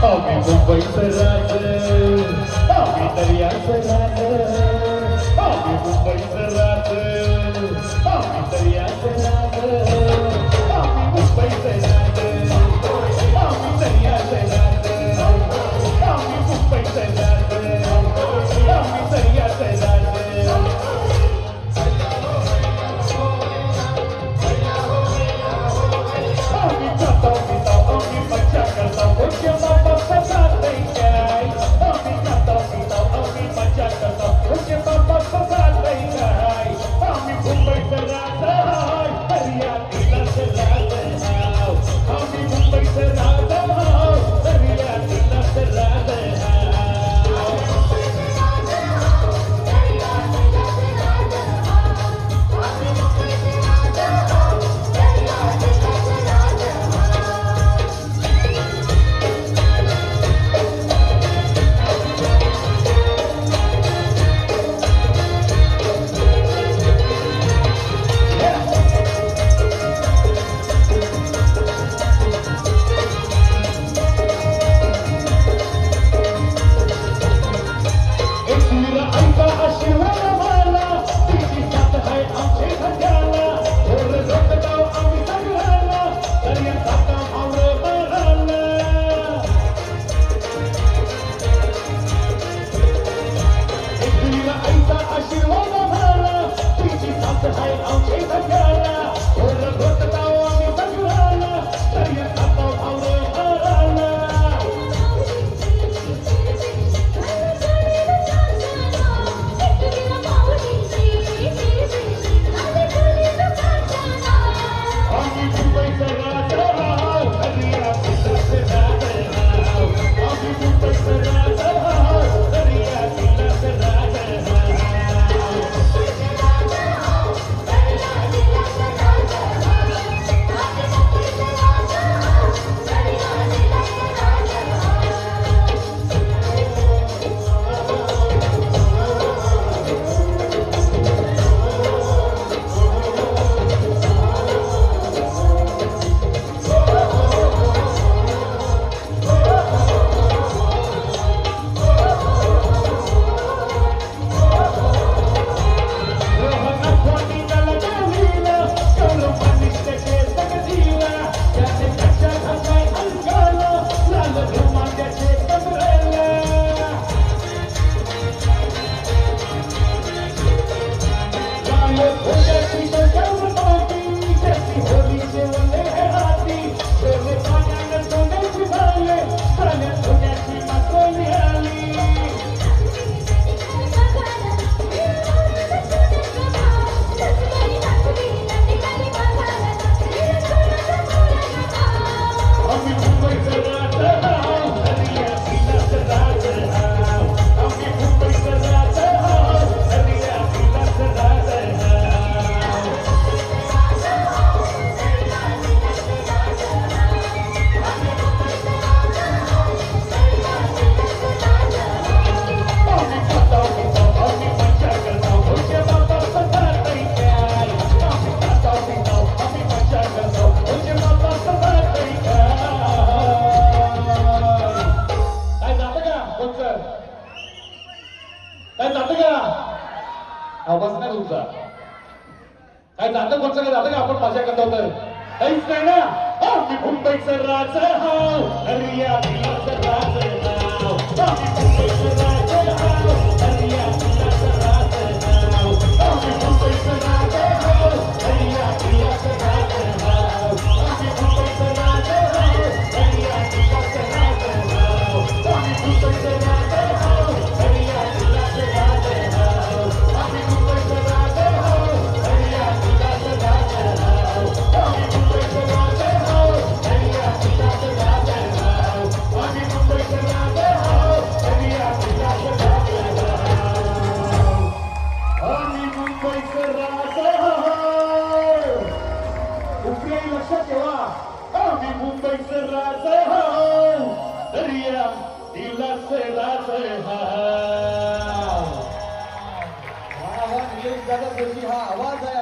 Oh, mi trompo y cerrate. Oh, mi teria cerrate. आवाज नाही तुमचा. काय झालं कोणचं काय झालं का? आपण माझ्या करता तर काहीच नाही ना. मी मुंबईचं राज हा हरिया राज हा आवाज हा आवाज आहे.